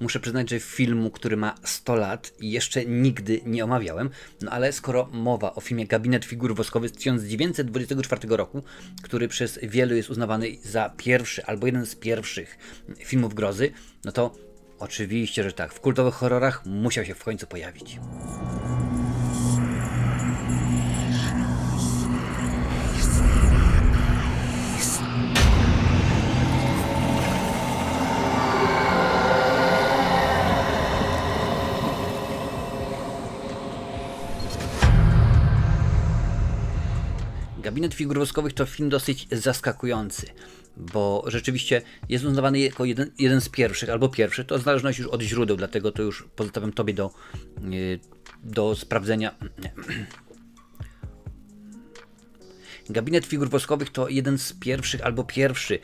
muszę przyznać, że filmu, który ma 100 lat jeszcze nigdy nie omawiałem, no ale skoro mowa o filmie Gabinet Figur Woskowych z 1924 roku, który przez wielu jest uznawany za pierwszy albo jeden z pierwszych filmów grozy, no to oczywiście, że tak, w kultowych horrorach musiał się w końcu pojawić. Gabinet Figur Woskowych to film dosyć zaskakujący, bo rzeczywiście jest uznawany jako jeden, jeden z pierwszych, albo pierwszy, to w zależności już od źródeł, dlatego to już pozostawiam Tobie do, yy, do sprawdzenia. Gabinet Figur Woskowych to jeden z pierwszych albo pierwszy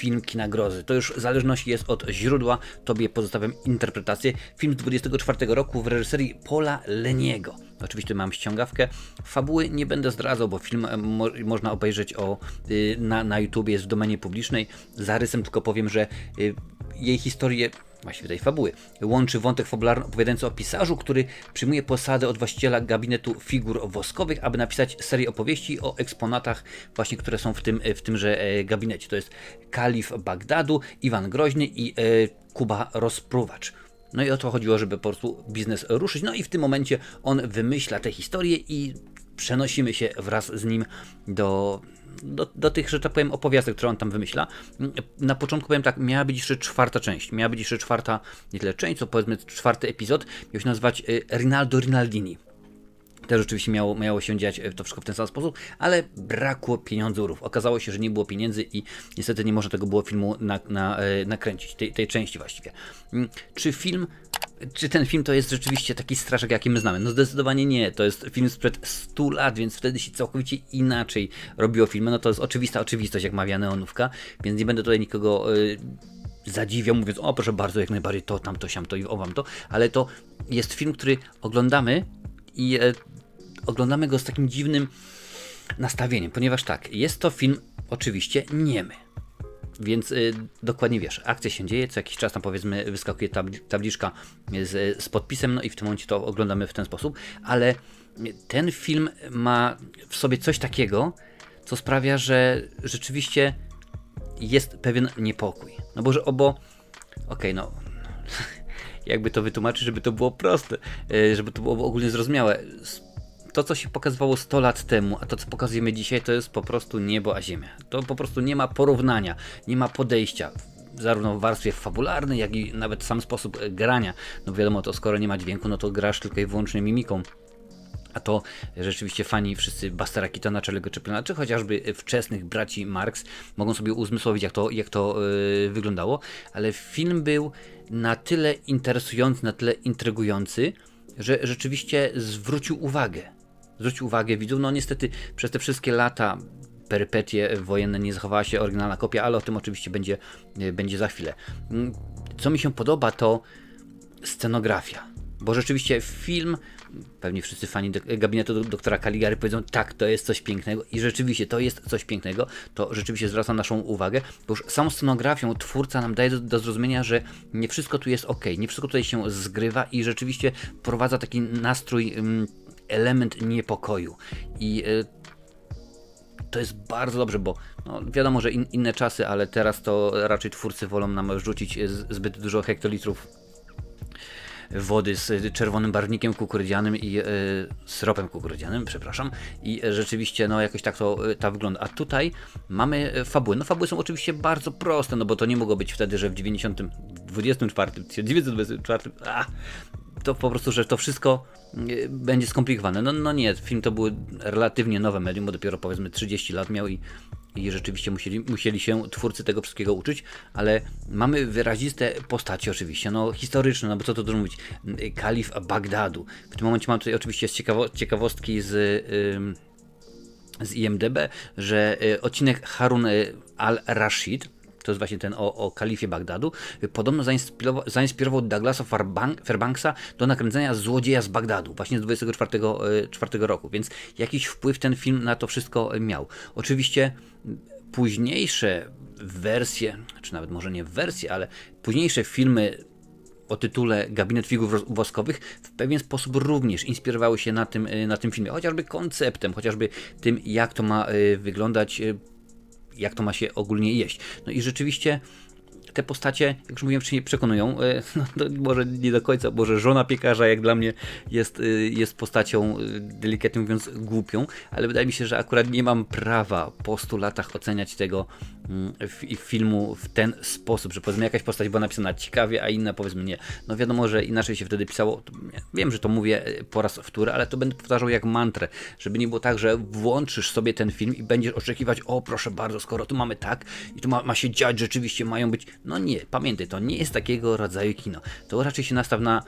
film kina grozy. To już w zależności jest od źródła, tobie pozostawiam interpretację. Film z 24 roku w reżyserii Paula Leniego. Oczywiście mam ściągawkę. Fabuły nie będę zdradzał, bo film mo można obejrzeć o, y, na, na YouTubie, jest w domenie publicznej. Zarysem tylko powiem, że y, jej historię właściwie tej fabuły, łączy wątek fabularny opowiadający o pisarzu, który przyjmuje posadę od właściciela gabinetu figur woskowych, aby napisać serię opowieści o eksponatach właśnie, które są w, tym, w tymże e, gabinecie. To jest Kalif Bagdadu, Iwan Groźny i e, Kuba Rozpruwacz. No i o to chodziło, żeby po prostu biznes ruszyć. No i w tym momencie on wymyśla tę historię i przenosimy się wraz z nim do do, do tych, że tak powiem, opowiastek, które on tam wymyśla. Na początku powiem tak, miała być jeszcze czwarta część. Miała być jeszcze czwarta, nie tyle część, co powiedzmy czwarty epizod. Miał się nazywać y, Rinaldo Rinaldini. Też oczywiście miało, miało się dziać y, to wszystko w ten sam sposób, ale brakło pieniądzów. Okazało się, że nie było pieniędzy i niestety nie można tego było filmu na, na, y, nakręcić, tej, tej części właściwie. Mm, czy film czy ten film to jest rzeczywiście taki straszek, jaki my znamy? No zdecydowanie nie. To jest film sprzed 100 lat, więc wtedy się całkowicie inaczej robiło filmy. No to jest oczywista oczywistość, jak mawia Neonówka, więc nie będę tutaj nikogo y, zadziwiał, mówiąc, o proszę bardzo, jak najbardziej to, tam, to, siam, to i owam to, ale to jest film, który oglądamy i y, oglądamy go z takim dziwnym nastawieniem, ponieważ tak, jest to film oczywiście niemy więc y, dokładnie wiesz, akcja się dzieje, co jakiś czas tam powiedzmy wyskakuje tabli tabliczka z, z podpisem, no i w tym momencie to oglądamy w ten sposób, ale ten film ma w sobie coś takiego, co sprawia, że rzeczywiście jest pewien niepokój. No bo, że obo, okej, okay, no jakby to wytłumaczyć, żeby to było proste, y, żeby to było ogólnie zrozumiałe to, co się pokazywało 100 lat temu, a to, co pokazujemy dzisiaj, to jest po prostu niebo a ziemia. To po prostu nie ma porównania, nie ma podejścia zarówno w warstwie fabularnej, jak i nawet sam sposób grania. No wiadomo, to skoro nie ma dźwięku, no to grasz tylko i wyłącznie mimiką. A to rzeczywiście fani wszyscy Bastera Keatona, Charlie'ego Chaplina, czy chociażby wczesnych braci Marx mogą sobie uzmysłowić, jak to, jak to yy, wyglądało. Ale film był na tyle interesujący, na tyle intrygujący, że rzeczywiście zwrócił uwagę zwróć uwagę widzów, no niestety przez te wszystkie lata perypetie wojenne nie zachowała się oryginalna kopia, ale o tym oczywiście będzie, e, będzie za chwilę. Mm, co mi się podoba to scenografia, bo rzeczywiście film, pewnie wszyscy fani gabinetu doktora Caligari powiedzą, tak, to jest coś pięknego i rzeczywiście to jest coś pięknego, to rzeczywiście zwraca naszą uwagę, bo już samą scenografią twórca nam daje do, do zrozumienia, że nie wszystko tu jest ok, nie wszystko tutaj się zgrywa i rzeczywiście prowadza taki nastrój mm, element niepokoju. I y, to jest bardzo dobrze, bo no, wiadomo, że in, inne czasy, ale teraz to raczej twórcy wolą nam wrzucić zbyt dużo hektolitrów wody z czerwonym barwnikiem kukurydzianym i y, syropem kukurydzianym, przepraszam. I rzeczywiście, no jakoś tak to ta wygląda. A tutaj mamy fabuły. No fabuły są oczywiście bardzo proste, no bo to nie mogło być wtedy, że w 90, 24, 1924, a, to po prostu, że to wszystko e, będzie skomplikowane. No, no nie, film to był relatywnie nowe medium, bo dopiero powiedzmy 30 lat miał i, i rzeczywiście musieli, musieli się twórcy tego wszystkiego uczyć, ale mamy wyraziste postacie oczywiście, no historyczne, no bo co to dużo mówić, kalif Bagdadu. W tym momencie mam tutaj oczywiście ciekawo, ciekawostki z... z IMDB, że e, odcinek Harun e, al-Rashid, to jest właśnie ten o, o kalifie Bagdadu, podobno zainspirował, zainspirował Douglasa Fairbanksa do nakręcenia Złodzieja z Bagdadu, właśnie z 24 4 e, roku, więc jakiś wpływ ten film na to wszystko miał. Oczywiście późniejsze wersje, czy nawet może nie wersje, ale późniejsze filmy o tytule Gabinet Figur Woskowych w pewien sposób również inspirowały się na tym, na tym filmie. Chociażby konceptem, chociażby tym, jak to ma wyglądać, jak to ma się ogólnie jeść. No i rzeczywiście te postacie, jak już mówiłem wcześniej, przekonują. E, no, może nie do końca, może żona piekarza, jak dla mnie, jest, e, jest postacią, e, delikatnie mówiąc, głupią, ale wydaje mi się, że akurat nie mam prawa po 100 latach oceniać tego mm, filmu w ten sposób, że powiedzmy jakaś postać była napisana ciekawie, a inna powiedzmy nie. No wiadomo, że inaczej się wtedy pisało. Wiem, że to mówię po raz wtóry, ale to będę powtarzał jak mantrę, żeby nie było tak, że włączysz sobie ten film i będziesz oczekiwać, o proszę bardzo, skoro tu mamy tak i tu ma, ma się dziać, rzeczywiście mają być no nie, pamiętaj, to nie jest takiego rodzaju kino. To raczej się nastaw na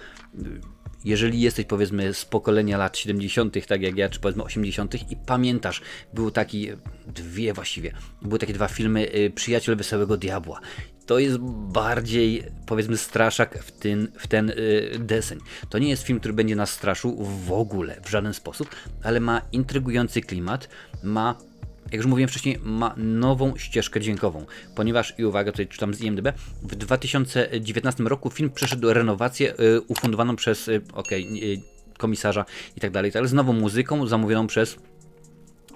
jeżeli jesteś powiedzmy z pokolenia lat 70., tak jak ja, czy powiedzmy 80., i pamiętasz, był taki, dwie właściwie, były takie dwa filmy y, Przyjaciel Wesołego Diabła. To jest bardziej, powiedzmy, straszak w ten, w ten y, deseń. To nie jest film, który będzie nas straszył w ogóle, w żaden sposób, ale ma intrygujący klimat, ma jak już mówiłem wcześniej, ma nową ścieżkę dźwiękową, ponieważ, i uwaga, tutaj czytam z IMDb, w 2019 roku film przeszedł renowację y, ufundowaną przez, y, okej, okay, y, komisarza i tak dalej, ale z nową muzyką zamówioną przez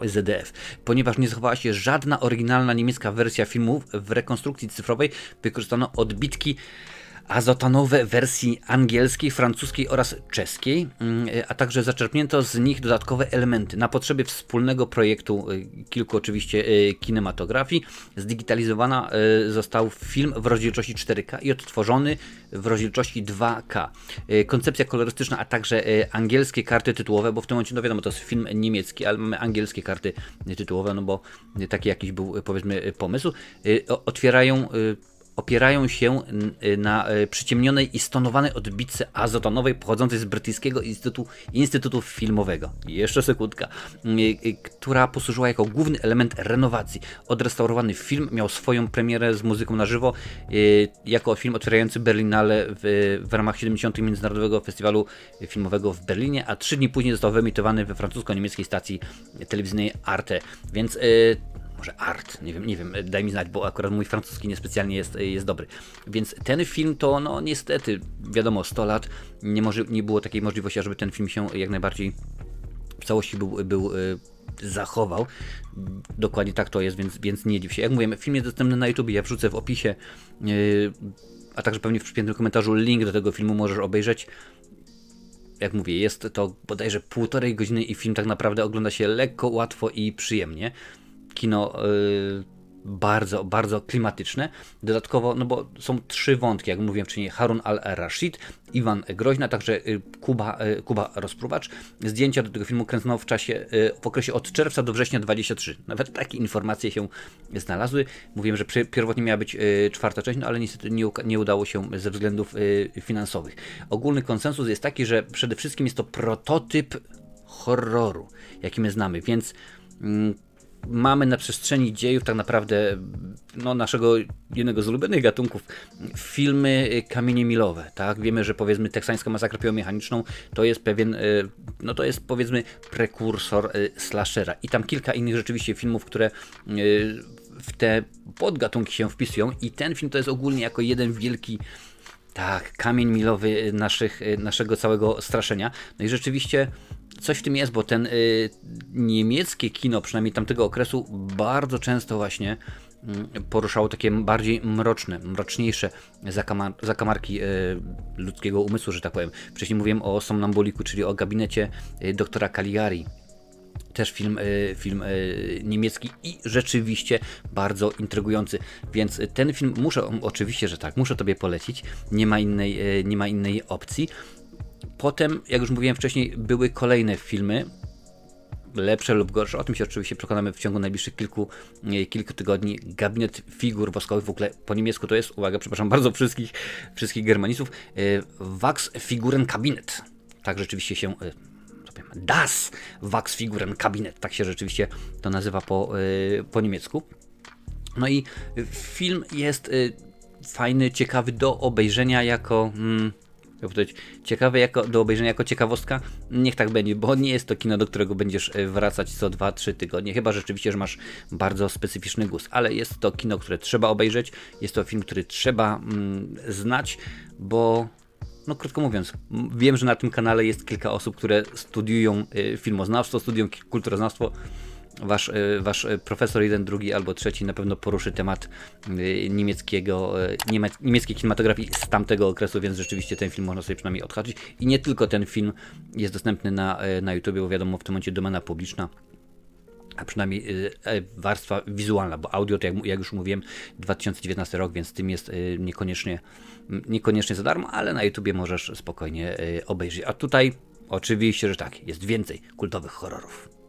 ZDF. Ponieważ nie zachowała się żadna oryginalna niemiecka wersja filmów, w rekonstrukcji cyfrowej wykorzystano odbitki azotanowe wersji angielskiej, francuskiej oraz czeskiej, mm, a także zaczerpnięto z nich dodatkowe elementy. Na potrzeby wspólnego projektu, y, kilku oczywiście y, kinematografii, zdigitalizowana y, został film w rozdzielczości 4K i odtworzony w rozdzielczości 2K. Koncepcja kolorystyczna, a także angielskie karty tytułowe, bo w tym momencie, no wiadomo, to jest film niemiecki, ale mamy angielskie karty tytułowe, no bo taki jakiś był powiedzmy pomysł, otwierają opierają się y, na y, przyciemnionej i stonowanej odbitce azotonowej pochodzącej z brytyjskiego Instytutu, Instytutu Filmowego. Jeszcze sekundka. Y, która posłużyła jako główny element renowacji. Odrestaurowany film miał swoją premierę z muzyką na żywo jako film otwierający Berlinale w, w ramach 70. Międzynarodowego Festiwalu Filmowego w Berlinie, a trzy dni później został wyemitowany we francusko-niemieckiej stacji telewizyjnej Arte. Więc może art, nie wiem, nie wiem, daj mi znać, bo akurat mój francuski niespecjalnie jest, jest dobry. Więc ten film to, no niestety, wiadomo, 100 lat, nie, może, nie było takiej możliwości, żeby ten film się jak najbardziej w całości był, był y, zachował. Dokładnie tak to jest, więc, więc nie dziw się. Jak mówię, film jest dostępny na YouTube, ja wrzucę w opisie, yy, a także pewnie w przypiętym komentarzu link do tego filmu możesz obejrzeć. Jak mówię, jest to bodajże półtorej godziny i film tak naprawdę ogląda się lekko, łatwo i przyjemnie kino y, bardzo, bardzo klimatyczne. Dodatkowo, no bo są trzy wątki, jak mówiłem wcześniej, Harun al-Rashid, Iwan Groźna, także y, Kuba, y, Kuba Rozpruwacz. Zdjęcia do tego filmu kręcono w czasie, w okresie od czerwca do września 23. Nawet takie informacje się znalazły. Mówiłem, że pierwotnie miała być czwarta część, no ale niestety nie, nie udało się ze względów finansowych. Ogólny konsensus jest taki, że przede wszystkim jest to prototyp horroru, jaki my znamy, więc mm, mamy na przestrzeni dziejów tak naprawdę no, naszego jednego z ulubionych gatunków filmy kamienie milowe, tak? Wiemy, że powiedzmy teksańska masakra biomechaniczną to jest pewien, e, no to jest powiedzmy prekursor e, slashera i tam kilka innych rzeczywiście filmów, które w te podgatunki się wpisują i ten film to jest ogólnie jako jeden wielki tak, kamień milowy naszych, naszego całego straszenia. No i rzeczywiście coś w tym jest, bo ten y, niemieckie kino, przynajmniej tamtego okresu, bardzo często właśnie y, poruszało takie bardziej mroczne, mroczniejsze zakamar zakamarki y, ludzkiego umysłu, że tak powiem. Wcześniej mówiłem o Somnambuliku, czyli o gabinecie y, doktora Caligari też film, y, film y, niemiecki i rzeczywiście bardzo intrygujący. Więc ten film muszę, oczywiście, że tak, muszę Tobie polecić. Nie ma innej, nie ma innej opcji. Potem, jak już mówiłem wcześniej, były kolejne filmy, lepsze lub gorsze. O tym się oczywiście przekonamy w ciągu najbliższych kilku, kilku tygodni. Gabinet figur woskowych, w ogóle po niemiecku to jest, uwaga, przepraszam bardzo wszystkich, wszystkich germanistów, Wax Figuren Kabinet. Tak rzeczywiście się Das Wachsfiguren Kabinet, tak się rzeczywiście to nazywa po, po niemiecku. No i film jest fajny, ciekawy do obejrzenia jako. Hmm, powiedzieć, ciekawy jako, do obejrzenia jako ciekawostka, niech tak będzie, bo nie jest to kino, do którego będziesz y, wracać co 2-3 tygodnie, chyba rzeczywiście, że masz bardzo specyficzny gust, ale jest to kino, które trzeba obejrzeć, jest to film, który trzeba mm, znać, bo no krótko mówiąc, wiem, że na tym kanale jest kilka osób, które studiują y, filmoznawstwo, studiują kulturoznawstwo. Wasz, y, wasz y, profesor jeden, drugi albo trzeci na pewno poruszy temat y, niemieckiego, niemie, niemieckiej kinematografii z tamtego okresu, więc rzeczywiście ten film można sobie przynajmniej odhaczyć. I nie tylko ten film jest dostępny na, na YouTube, bo wiadomo, w tym momencie domena publiczna a przynajmniej e, warstwa wizualna, bo audio, to jak, jak już mówiłem, 2019 rok, więc tym jest niekoniecznie, niekoniecznie za darmo, ale na YouTubie możesz spokojnie obejrzeć. A tutaj oczywiście, że tak, jest więcej kultowych horrorów.